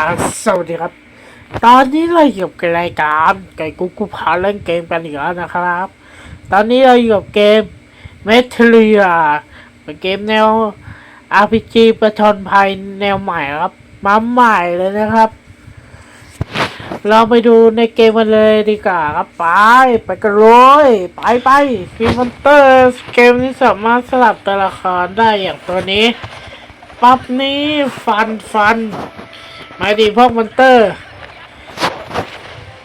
าสวัสดีครับ ตอนนี้เราอยู่กับรายการไก่กุ๊กกุ๊กพาเล่นเกมกันอีกแล้วนะครับ ตอนนี้เราอยู่กับเกมเมทัลเลียเป็นเกมแนว RPG ประชนภัยแนวใหม่ครับ มาใหม่เลยนะครับ เราไปดูในเกมกันเลยดีกว่าครับ ไป ไปกันเลยไปไปฟีมอนเตอร์เกมนี้สามารถสลับตัวละครได้อย่างตัวนี้ปั๊บนี้ฟันฟัน หมายถึงพวกมอนเตอร์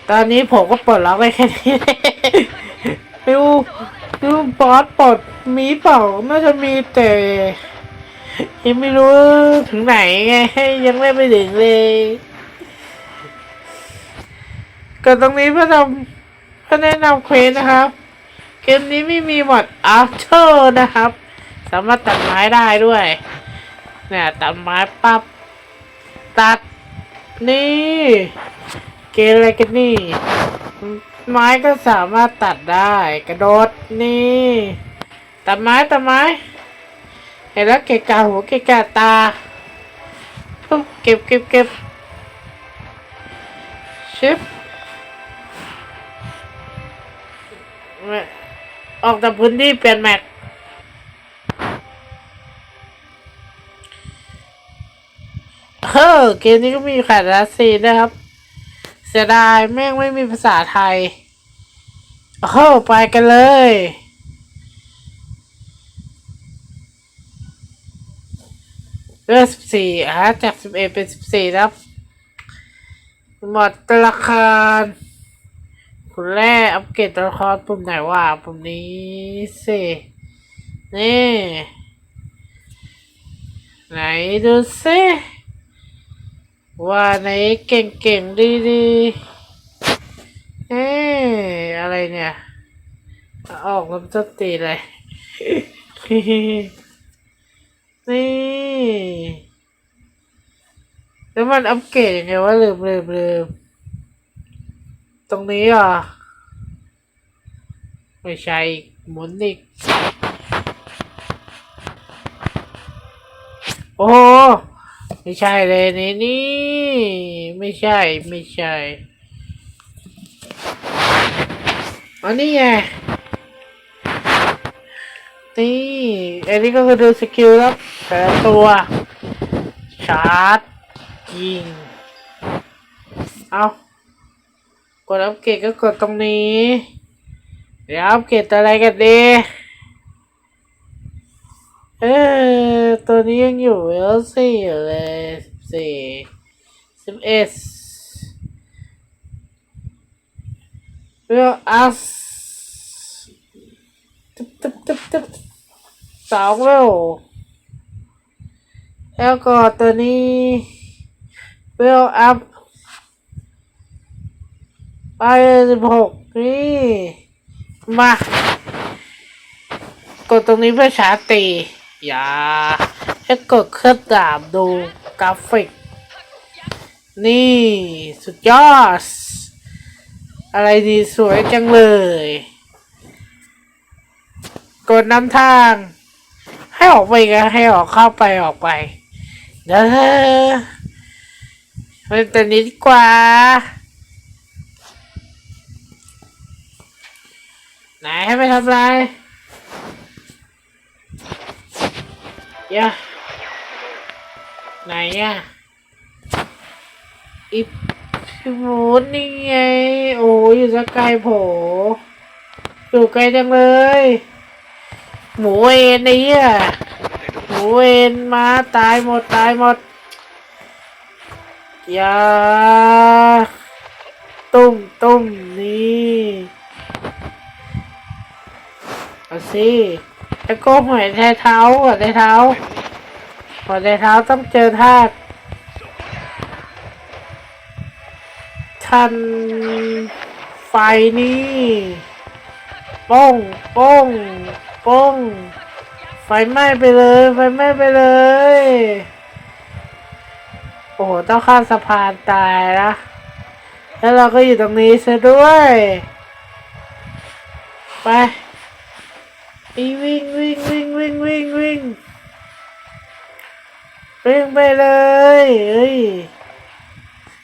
ตอนนี้ผมก็ปลดล็อกได้แค่นี้ดูดูบอสปลดมีเปล่าน่าจะมีแต่ยังไม่รู้ถึงไหนไงยังไม่ไปถึงเลยก็ตรงนี้เพื่อทำเพื่อแนะนำเควสนะครับ เกมนี้ไม่มีหมด after นะครับ สามารถตัดไม้ได้ด้วยเนี่ยตัดไม้ปับ๊บตัด นี่ เกมอะไรกันนี่ ไม้ก็สามารถตัดได้ กระโดดนี่ ตัดไม้ตัดไม้ เห็นแล้วเกะกะหัวเกะกะตาปุ๊บเก็บเก็บเก็บชิปออกจากพื้นที่เปลี่ยนแม็ก เออเกมนี้ก็มีขาดรัสซีนนะครับ เสียดายแม่งไม่มีภาษาไทยเออไปกันเลยเลือกสิบสี่อะจากสิบเอ็ดเป็นสิบสี่นะครับ หมดตัวละครคุณแรกอัปเกรดตัวละครปุ่มไหนวะปุ่มนี้สินี่ ไหนดูสิ ว่าไหนเก่งๆดีๆเอ๊ะอะไรเนี่ย ออกลำต้นตีเลย นี่แล้วมันอัปเกรดยังไงวะลืมลืมลืมตรงนี้อะ ไม่ใช่หมุนอีก โอ้ ไม่ใช่เลยนี่นี่ ไม่ใช่ไม่ใช่อันนี้ไงนี่อันนี้ก็คือดูสกิลแล้วแต่ตัวชาร์จยิงเอากดอัปเกรดก็กดตรงนี้ เดี๋ยวอัปเกรดอะไรกันดี เออตัวนี้ยังอยู่เวลสี่อยู่เลยสี่สิบเอ็ดเวลอัสตึ๊บตึ๊บตึ๊บตึ๊บสองเวลแล้วก็ตัวนี้เวลอัพไปสิบหกนี่มากดตรงนี้เพื่อชาร์จตี อย่าให้กดเครื่องดาบดูกราฟิก นี่สุดยอด อะไรดีสวยจังเลย กดนำทาง ให้ออกไปกันให้ออกเข้าไปออกไป เด้อเล่นตันี้ดีกว่าไหนให้ไปทำอะไร ยะไหนอะอีพี่หมูนี่ไง โอ้ยอยู่สกไกลโผอยู่ไกลจังเลย หมูเอ็นไอ้เหี้ยหมูเอ็นมาตายหมดตายหมดอย่าตุ้มตุ้มนี่เอาสิ ไอ้โก้หอยแท้เท้าหัวแท้เท้าหัวแท้เท้าต้องเจอธาตุทันไฟนี่ป้องป้องป้องไฟไหม้ไปเลย ไฟไหม้ไปเลย โอ้โห ต้องข้ามสะพานตายนะ แล้วเราก็อยู่ตรงนี้ซะด้วย ไป อีวิ่งวิ่งวิ่งวิ่งวิ่งวิ่งวิ่งไปเลยเอ้ย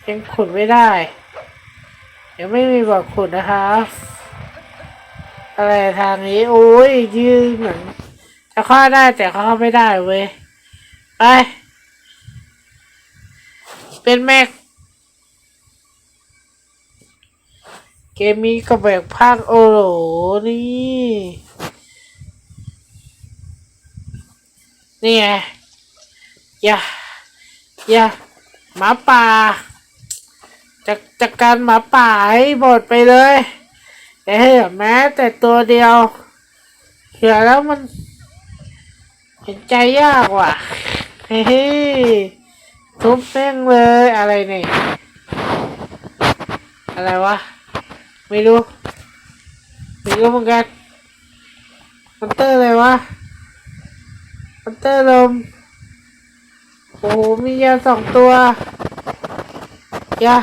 ยังขุดไม่ได้ยังไม่มีบอกขุดนะครับอะไรทางนี้โอ้ยยืนเหมือนจะข้าได้แต่ข้าไม่ได้เว้ยไปเป็นแม็กเกมนี้ก็แบกภาคโอโหนี่ นี่ไงอย่าอย่าหมาป่าจัดจัดการหมาป่าให้หมดไปเลยแต่ให้เหลือแม้แต่ตัวเดียวเหลือแล้วมัน เห็นใจยากว่ะเฮ้ยทุบแม่งเลยอะไรเนี่ยอะไรวะ ไม่รู้ไม่รู้เหมือนกันมอนเตอร์อะไรวะ อนเตอร์ลม โอ้โห มียาสองตัวยา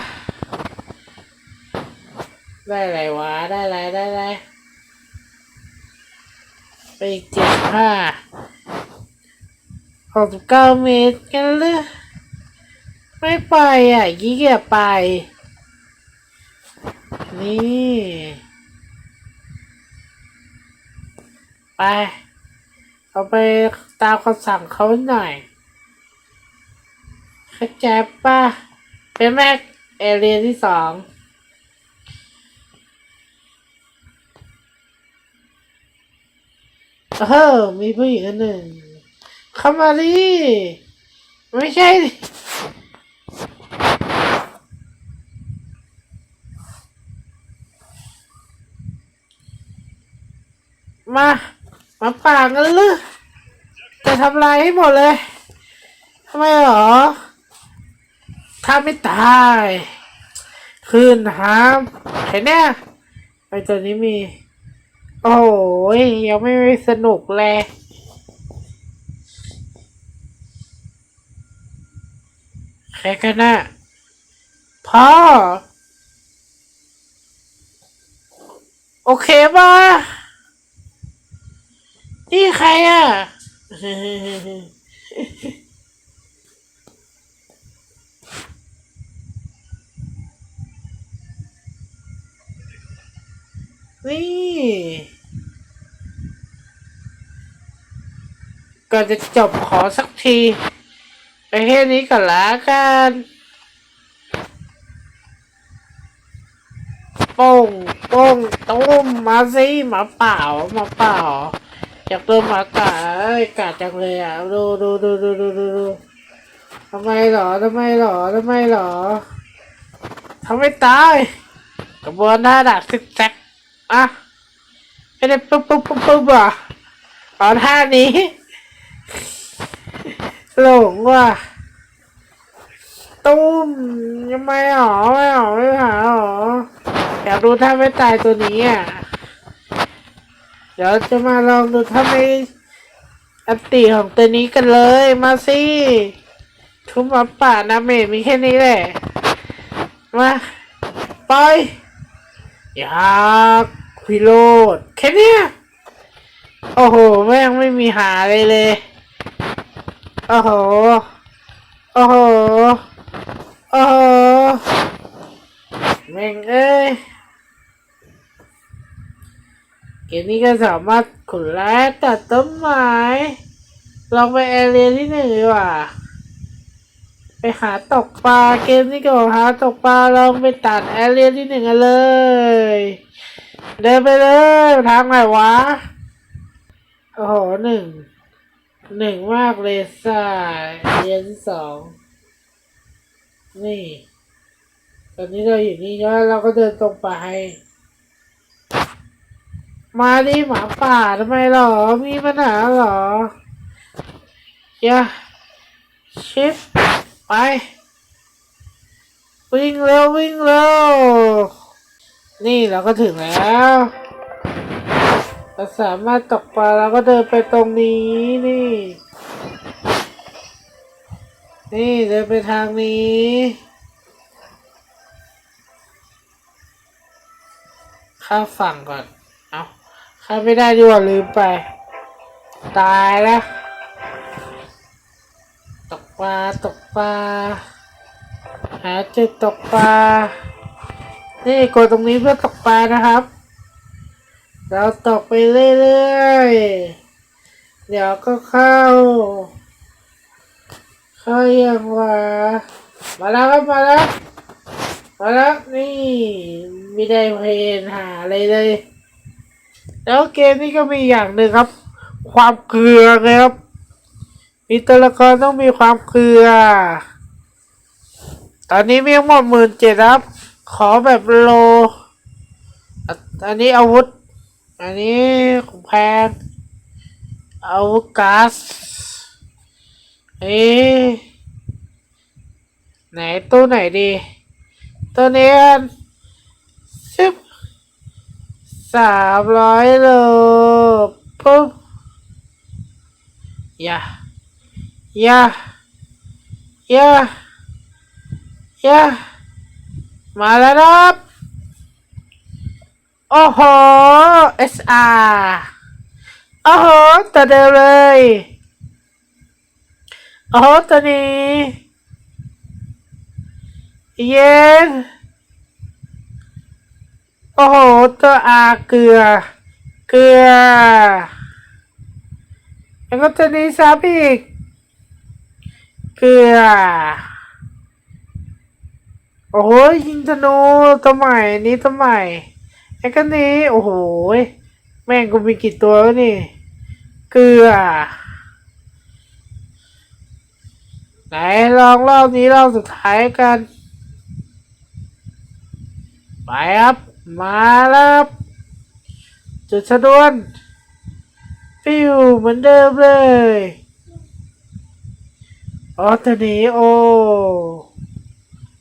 ได้ไรวะ ได้ไร ได้ไร ไปอีกเจ็ดห้าหกสิบเก้าเมตรกันเลยไม่ไปอะยี่เกียไป นี่ ไป เอาไปตามคำสั่งเขาหน่อยเข้าใจป่ะ เป็นแม็กเอเรียที่สองเออมีผู้หญิงคนหนึ่งเข้ามาดิไม่ใช่ดิมา มาป่ากันเลยจะทำลายให้หมดเลยทำไมหรอ ถ้าไม่ตายคืนน้ำเห็นเนี่ยไอตัวนี้มี โอ้ยยังไม่สนุกเลยใครกันนะพ่อ โอเคป่ะ นี่ใครอะ นี่ ก่อนจะจบขอสักที ไปแค่นี้ก่อนละกันโป้งโป้งตุ้มมาสิหมาเปล่าหมาเปล่า อยากโดนหมากัดเอ้กัดจังเลยอะดูดูดูดูดูดูดูทำไมหรอทำไมหรอทำไมหรอทำไม่ตายกระบวนท่าดักซิกแซกอะไม่ได้ปุ๊บปุ๊บปุ๊บปุ๊บอะเอาท่านี้หลงว่ะตุ้มยังไม่หรอไม่หรอไม่หาหรออยากดูท่าไม่ตายตัวนี้อะ เดี๋ยวจะมาลองดูถ้าไม่อันติของตัวนี้กันเลย มาสิทุบมาป่านาเมมีแค่นี้แหละ มาไปอยากพิโรดแค่นี้โอ้โห แม่งไม่มีหาเลยเลย โอ้โห โอ้โห โอ้โห แม่งเอ้ย เกมนี้ก็สามารถขุดและตัดต้นไม้ ลองไปแอเรียที่หนึ่งดีกว่า ไปหาตกปลาเกมนี้ก็บอกหาตกปลาลองไปตัดแอเรียที่หนึ่งกันเลย เดินไปเลยทางไหนวะ โอ้โหหนึ่ง หนึ่งมากเลยสายเรียนสอง นี่ ตอนนี้เราอยู่นี่แล้วเราก็เดินตรงไป มาดิหมาป่าทำไมหรอ มีปัญหาหรอ อย่า ชิป ไป วิ่งเร็ววิ่งเร็ว นี่เราก็ถึงแล้วเราสามารถตกปลาเราก็เดินไปตรงนี้นี่ นี่เดินไปทางนี้ข้ามฝั่งก่อน ข้าไม่ได้ดีกว่าลืมไป ตายแล้ว ตกปลาตกปลาหาจุดตกปลา นี่กดตรงนี้เพื่อตกปลานะครับ เราตกไปเรื่อยๆ เดี๋ยวก็เข้า เข้าย่างว่ามาแล้วครับมาแล้วมาแล้วนี่ไม่ได้เพลนหาอะไรเลย แล้วเกมนี้ก็มีอย่างหนึ่งครับ ความเกลือไงครับ มีตัวละครต้องมีความเกลือ ตอนนี้มีทั้งหมดหมื่นเจ็ดครับ ขอแบบโล อันนี้อาวุธ อันนี้ของแพงอาวุธก๊าซเอ๊ไหนตู้ไหนดี ตัวนี้กันสิบามร้อยโลปุ๊บอย่าอย่าอย่าอย่ามาแล้วนะครับโอ้โห SR โอ้โหตัวเดิมเลยโอ้โหตัวนี้เย็น โอ้โหตัวอาเกลือ เกลือ แล้วก็ตัวนี้ซับอีก เกลือ โอ้โหยิงธนูตัวใหม่นี้ตัวใหม่ไอ้ก็นี้ โอ้โห แม่งกูมีกี่ตัววะนี่ เกลือ ไหนลองรอบนี้รอบสุดท้ายกันไปครับ มาแล้วครับจุดชนวนฟิวเหมือนเดิมเลยออตนีโอ้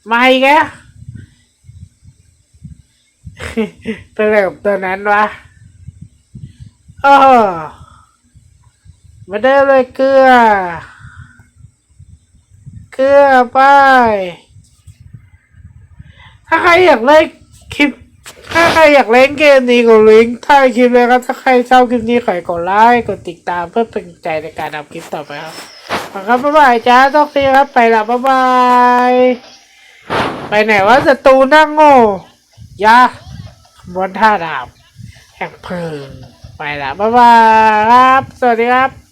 มาอีกแล้วเป็นอะไรกับตัวนั้นวะโอ้มาได้เลยเกลือ เกลือไป ถ้าใครอยากเล่น ถ้าใครอยากเล่นเกมนี้กดลิงก์ใต้คลิปเลยครับ ถ้าใครชอบคลิปนี้ขอให้กดไลค์ กดติดตามเพื่อเป็นกำลังใจในการทำคลิปต่อไปครับขอบคุณครับบ๊ายบายจ้าต้องซีครับ ไปละบ๊ายบาย ไปไหนวะศัตรูนั่งโง่ยาบนท่าดาบแห่งเพลิงไปละบ๊ายบายครับ สวัสดีครับ